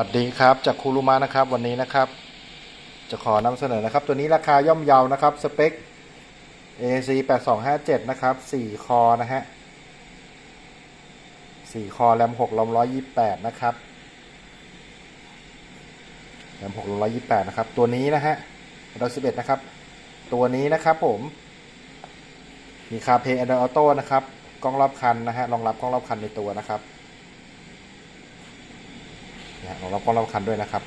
วัสดีครับจากคูรุมะนะครับวันนี้นะครับ จะขอนำเสนอนะครับ ตัวนี้ราคาย่อมเยานะครับสเปค AC 8257นะครับ4คอนะฮะ4คอแรม6 128นะครับแรม6 128นะครับ ตัวนี้นะฮะ111นะครับ ตัวนี้นะครับผม มีคาเพย์ Android Auto นะครับกล้องรอบคันนะฮะรองรับกล้องรอบคันในตัวนะครับ นะฮะรองรับกล้องรอบคันด้วยนะครับ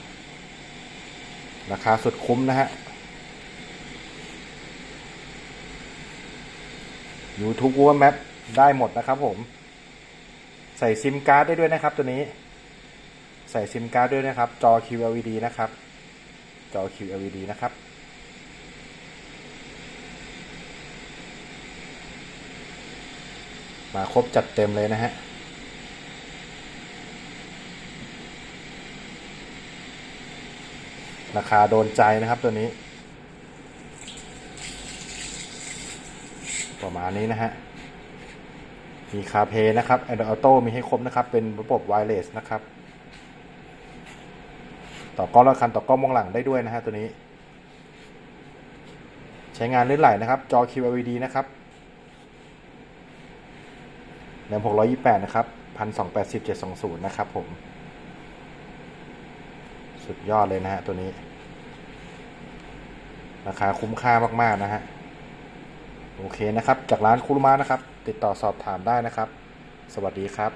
ราคาสุดคุ้มนะฮะ YouTube Google Map ได้หมดนะครับผม ใส่ซิมการ์ดได้ด้วยนะครับตัวนี้ ใส่ซิมการ์ดด้วยนะครับ จอ QLED นะครับ จอ QLED นะครับมาครบจัดเต็มเลยนะฮะ ราคาโดนใจนะครับตัวนี้ ประมาณนี้นะฮะ มีคาเพนะครับ Android Auto มีให้ครบนะครับ เป็นระบบไวเลสนะครับ ต่อกล้องละคันต่อกล้องมองหลังได้ด้วยนะฮะตัวนี้ ใช้งานลื่นไหลนะครับ จอ QLED นะครับแรม628 นะครับ 1280 720 นะครับผม สุดยอดเลยนะฮะตัวนี้ ราคาคุ้มค่ามาก ๆ นะฮะ โอเคนะครับ จากร้านคุรุมานะครับ ติดต่อสอบถามได้นะครับ สวัสดีครับ